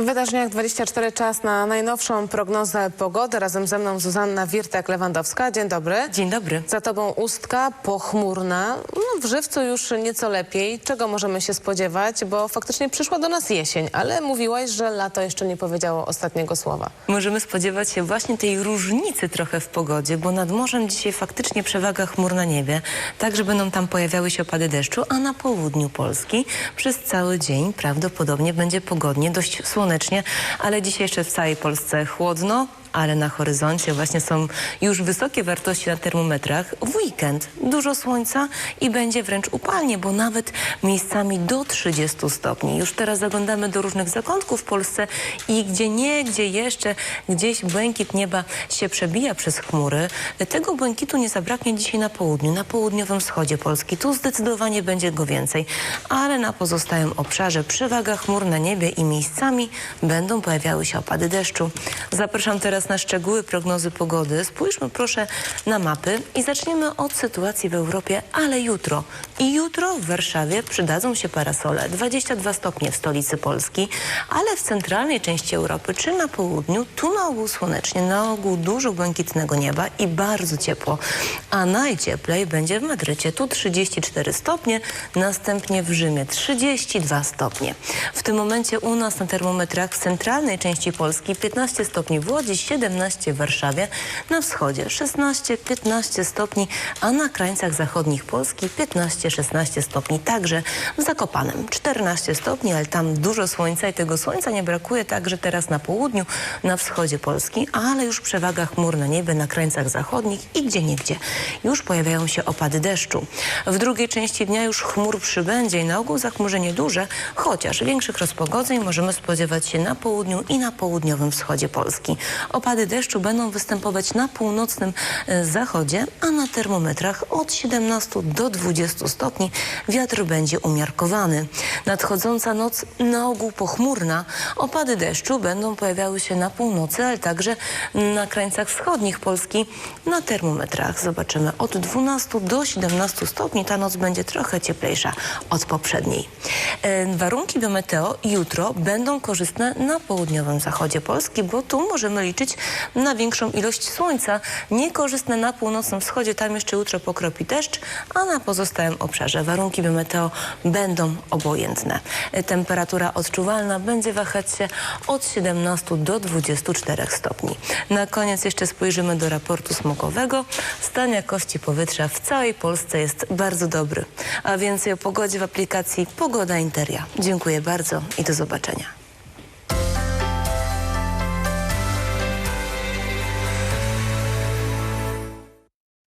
W wydarzeniach 24 czas na najnowszą prognozę pogody. Razem ze mną Zuzanna Wirtek-Lewandowska. Dzień dobry. Dzień dobry. Za tobą ustka pochmurna. No, w żywcu już nieco lepiej. Czego możemy się spodziewać? Bo faktycznie przyszła do nas jesień, ale mówiłaś, że lato jeszcze nie powiedziało ostatniego słowa. Możemy spodziewać się właśnie tej różnicy trochę w pogodzie, bo nad morzem dzisiaj faktycznie przewaga chmur na niebie. Także będą tam pojawiały się opady deszczu, a na południu Polski przez cały dzień prawdopodobnie będzie pogodnie, dość słonecznie, ale dzisiaj jeszcze w całej Polsce chłodno. Ale na horyzoncie właśnie są już wysokie wartości na termometrach. W weekend dużo słońca i będzie wręcz upalnie, bo nawet miejscami do 30 stopni. Już teraz zaglądamy do różnych zakątków w Polsce i gdzie nie, gdzie jeszcze gdzieś błękit nieba się przebija przez chmury. Tego błękitu nie zabraknie dzisiaj na południu, na południowym wschodzie Polski. Tu zdecydowanie będzie go więcej, ale na pozostałym obszarze przewaga chmur na niebie i miejscami będą pojawiały się opady deszczu. Zapraszam teraz na szczegóły prognozy pogody. Spójrzmy proszę na mapy i zaczniemy od sytuacji w Europie, ale jutro. I jutro w Warszawie przydadzą się parasole. 22 stopnie w stolicy Polski, ale w centralnej części Europy czy na południu, tu na ogół słonecznie, na ogół dużo błękitnego nieba i bardzo ciepło. A najcieplej będzie w Madrycie, tu 34 stopnie, następnie w Rzymie 32 stopnie. W tym momencie u nas na termometrach w centralnej części Polski 15 stopni w Łodzi, 17 w Warszawie, na wschodzie 16-15 stopni, a na krańcach zachodnich Polski 15-16 stopni. Także w Zakopanem 14 stopni, ale tam dużo słońca i tego słońca nie brakuje także teraz na południu, na wschodzie Polski, ale już przewaga chmur na niebie na krańcach zachodnich i gdzie niegdzie już pojawiają się opady deszczu. W drugiej części dnia już chmur przybędzie i na ogół zachmurzenie duże, chociaż większych rozpogodzeń możemy spodziewać się na południu i na południowym wschodzie Polski. Opady deszczu będą występować na północnym e, zachodzie, a na termometrach od 17 do 20 stopni wiatr będzie umiarkowany. Nadchodząca noc na ogół pochmurna. Opady deszczu będą pojawiały się na północy, ale także na krańcach wschodnich Polski na termometrach. Zobaczymy od 12 do 17 stopni. Ta noc będzie trochę cieplejsza od poprzedniej. E, Warunki biometeo jutro będą korzystne na południowym zachodzie Polski, bo tu możemy liczyć na większą ilość słońca. Niekorzystne na północnym wschodzie, tam jeszcze jutro pokropi deszcz, a na pozostałym obszarze warunki biometeo będą obojętne. Temperatura odczuwalna będzie wahać się od 17 do 24 stopni. Na koniec jeszcze spojrzymy do raportu smogowego. Stan jakości powietrza w całej Polsce jest bardzo dobry. A więcej o pogodzie w aplikacji Pogoda Interia. Dziękuję bardzo i do zobaczenia.